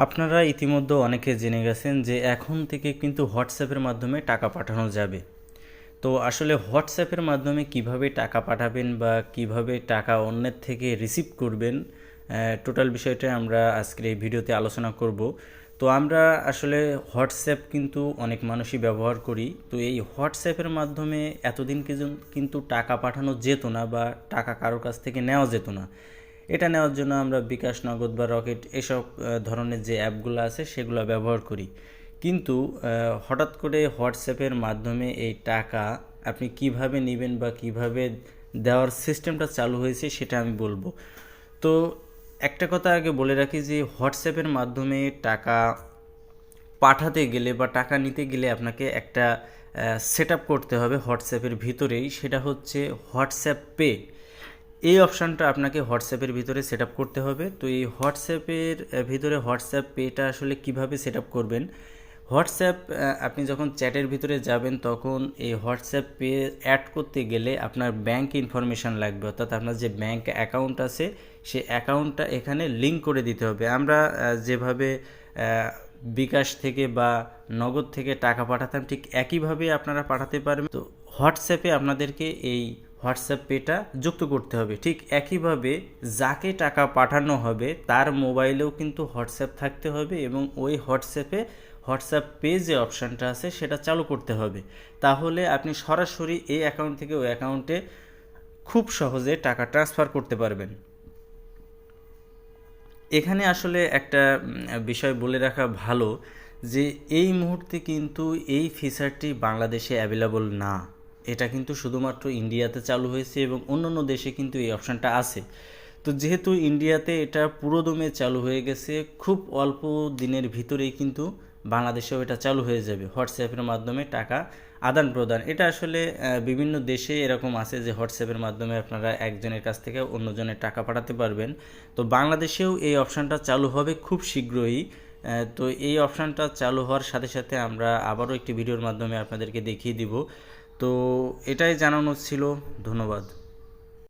আপনারা ইতিমধ্যে অনেকে জেনে গেছেন যে এখন থেকে কিন্তু হোয়াটসঅ্যাপের মাধ্যমে টাকা পাঠানো যাবে। তো আসলে হোয়াটসঅ্যাপের মাধ্যমে কীভাবে টাকা পাঠাবেন বা কীভাবে টাকা অন্যের থেকে রিসিভ করবেন টোটাল বিষয়টা আমরা আজকের এই ভিডিওতে আলোচনা করব। তো আমরা আসলে হোয়াটসঅ্যাপ কিন্তু অনেক মানুষই ব্যবহার করি। তো এই হোয়াটসঅ্যাপের মাধ্যমে এতদিন কিন্তু- টাকা পাঠানো যেত না বা টাকা কারোর কাছ থেকে নেওয়া যেত না। এটা নেওয়ার জন্য আমরা বিকাশ নগদ বা রকেট এসব ধরনের যে অ্যাপগুলো আছে সেগুলো ব্যবহার করি। কিন্তু হঠাৎ করে হোয়াটসঅ্যাপের মাধ্যমে এই টাকা আপনি কীভাবে নেবেন বা কীভাবে দেওয়ার সিস্টেমটা চালু হয়েছে সেটা আমি বলব। তো একটা কথা আগে বলে রাখি যে হোয়াটসঅ্যাপের মাধ্যমে টাকা পাঠাতে গেলে বা টাকা নিতে গেলে আপনাকে একটা সেট করতে হবে হোয়াটসঅ্যাপের ভিতরেই। সেটা হচ্ছে হোয়াটসঅ্যাপ পে। এই অপশানটা আপনাকে হোয়াটসঅ্যাপের ভিতরে সেট করতে হবে। তো এই হোয়াটসঅ্যাপের ভিতরে হোয়াটসঅ্যাপ পেটা আসলে কীভাবে সেট করবেন? হোয়াটসঅ্যাপ আপনি যখন চ্যাটের ভিতরে যাবেন, তখন এই হোয়াটসঅ্যাপ পে অ্যাড করতে গেলে আপনার ব্যাংক ইনফরমেশান লাগবে। অর্থাৎ আপনার যে ব্যাংক অ্যাকাউন্ট আছে সে অ্যাকাউন্টটা এখানে লিঙ্ক করে দিতে হবে। আমরা যেভাবে বিকাশ থেকে বা নগদ থেকে টাকা পাঠাতাম, ঠিক একইভাবে আপনারা পাঠাতে পারবেন। তো হোয়াটসঅ্যাপে আপনাদেরকে এই হোয়াটসঅ্যাপ পেটা যুক্ত করতে হবে। ঠিক একইভাবে যাকে টাকা পাঠানো হবে, তার মোবাইলেও কিন্তু হোয়াটসঅ্যাপ থাকতে হবে এবং ওই হোয়াটসঅ্যাপে হোয়াটসঅ্যাপ পে যে অপশানটা আছে, সেটা চালু করতে হবে। তাহলে আপনি সরাসরি এই অ্যাকাউন্ট থেকে ওই অ্যাকাউন্টে খুব সহজে টাকা ট্রান্সফার করতে পারবেন। এখানে আসলে একটা বিষয় বলে রাখা ভালো যে এই মুহূর্তে কিন্তু এই ফিচারটি বাংলাদেশে অ্যাভেলেবল না। এটা কিন্তু শুধুমাত্র ইন্ডিয়াতে চালু হয়েছে এবং অন্যান্য দেশে কিন্তু এই অপশানটা আছে। তো যেহেতু ইন্ডিয়াতে এটা পুরোদমে চালু হয়ে গেছে, খুব অল্প দিনের ভিতরেই কিন্তু বাংলাদেশেও এটা চালু হয়ে যাবে। হোয়াটসঅ্যাপের মাধ্যমে টাকা আদান প্রদান। এটা আসলে বিভিন্ন দেশে এরকম আছে যে হোয়াটসঅ্যাপের মাধ্যমে আপনারা একজনের কাছ থেকে অন্যজনের টাকা পাঠাতে পারবেন। তো বাংলাদেশেও এই অপশানটা চালু হবে খুব শীঘ্রই। তো এই অপশানটা চালু হওয়ার সাথে সাথে আমরা আবারও একটি ভিডিওর মাধ্যমে আপনাদেরকে দেখিয়ে দিব। তো এটাই জানানো ছিল ধন্যবাদ।